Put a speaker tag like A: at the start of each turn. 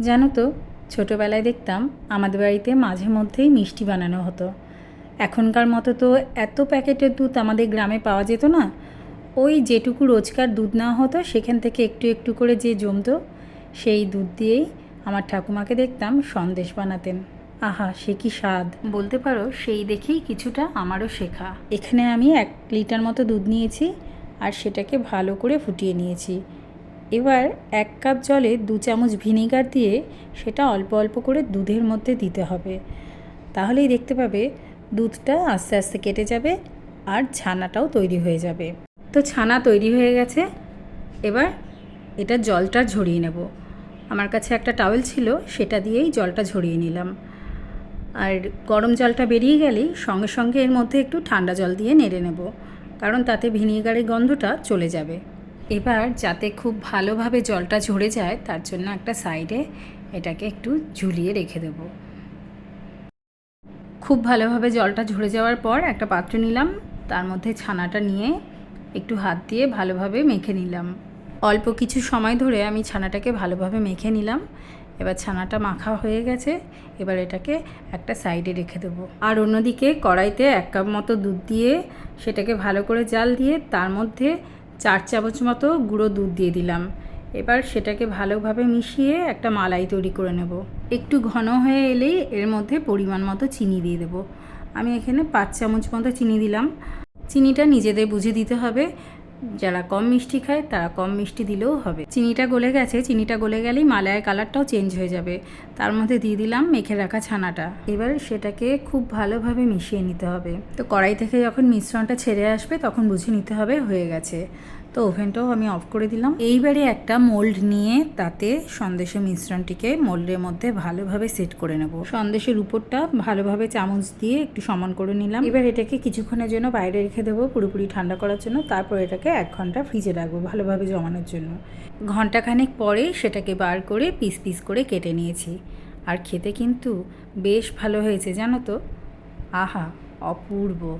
A: জানো তো, ছোটোবেলায় দেখতাম আমাদের বাড়িতে মাঝে মধ্যেই মিষ্টি বানানো হতো। এখনকার মতো তো এত প্যাকেটের দুধ আমাদের গ্রামে পাওয়া যেত না। ওই যেটুকু রোজকার দুধ নেওয়া হতো, সেখান থেকে একটু একটু করে যে জমতো, সেই দুধ দিয়েই আমার ঠাকুমাকে দেখতাম সন্দেশ বানাতেন। আহা, সে কি স্বাদ! বলতে পারো, সেই দেখেই কিছুটা আমারও শেখা। এখানে আমি এক লিটার মতো দুধ নিয়েছি, আর সেটাকে ভালো করে ফুটিয়ে নিয়েছি। এবার এক কাপ জলে দু চামচ ভিনিগার দিয়ে সেটা অল্প অল্প করে দুধের মধ্যে দিতে হবে। তাহলেই দেখতে পাবে দুধটা আস্তে আস্তে কেটে যাবে আর ছানাটাও তৈরি হয়ে যাবে। তো ছানা তৈরি হয়ে গেছে। এবার এটা জলটা ঝরিয়ে নেব। আমার কাছে একটা টাওয়েল ছিল, সেটা দিয়েই জলটা ঝরিয়ে নিলাম। আর গরম জলটা বেরিয়ে গেলেই সঙ্গে সঙ্গে এর মধ্যে একটু ঠান্ডা জল দিয়ে নেড়ে নেব, কারণ তাতে ভিনিগারের গন্ধটা চলে যাবে। এবার যাতে খুব ভালোভাবে জলটা ঝরে যায়, তার জন্য একটা সাইডে এটাকে একটু ঝুলিয়ে রেখে দেব। খুব ভালোভাবে জলটা ঝরে যাওয়ার পর একটা পাত্র নিলাম, তার মধ্যে ছানাটা নিয়ে একটু হাত দিয়ে ভালোভাবে মেখে নিলাম। অল্প কিছু সময় ধরে আমি ছানাটাকে ভালোভাবে মেখে নিলাম। এবার ছানাটা মাখা হয়ে গেছে, এবার এটাকে একটা সাইডে রেখে দেবো। আর অন্যদিকে কড়াইতে এক কাপ মতো দুধ দিয়ে সেটাকে ভালো করে জাল দিয়ে তার মধ্যে চার চামচ মতো গুঁড়ো দুধ দিয়ে দিলাম। এবার সেটাকে ভালোভাবে মিশিয়ে একটা মালাই তৈরি করে নেব। একটু ঘন হয়ে এলেই এর মধ্যে পরিমাণ মতো চিনি দিয়ে দেবো। আমি এখানে পাঁচ চামচ মতো চিনি দিলাম। চিনিটা নিজেদের বুঝে দিতে হবে। যারা কম মিষ্টি খায়, তারা কম মিষ্টি দিলেও হবে। চিনিটা গলে গেছে, চিনিটা গলে গেলেই মালাইয়ের কালারটাও চেঞ্জ হয়ে যাবে। তার মধ্যে দিয়ে দিলাম মেখে রাখা ছানাটা। এবার সেটাকে খুব ভালোভাবে মিশিয়ে নিতে হবে। তো কড়াই থেকে যখন মিশ্রণটা ছেড়ে আসবে, তখন বুঝে নিতে হবে হয়ে গেছে। তো ওভেনটাও আমি অফ করে দিলাম। এইবারে একটা মোল্ড নিয়ে তাতে সন্দেশের মিশ্রণটিকে মোল্ডের মধ্যে ভালোভাবে সেট করে নেব। সন্দেশের উপরটা ভালোভাবে চামচ দিয়ে একটু সমান করে নিলাম। এবার এটাকে কিছুক্ষণের জন্য বাইরে রেখে দেবো পুরোপুরি ঠান্ডা করার জন্য। তারপর এটাকে এক ঘণ্টা ফ্রিজে রাখব ভালোভাবে জমানোর জন্য। ঘন্টাখানেক পরে সেটাকে বার করে পিস পিস করে কেটে নিয়েছি। আর খেতে কিন্তু বেশ ভালো হয়েছে, জানো তো? আহা, অপূর্ব।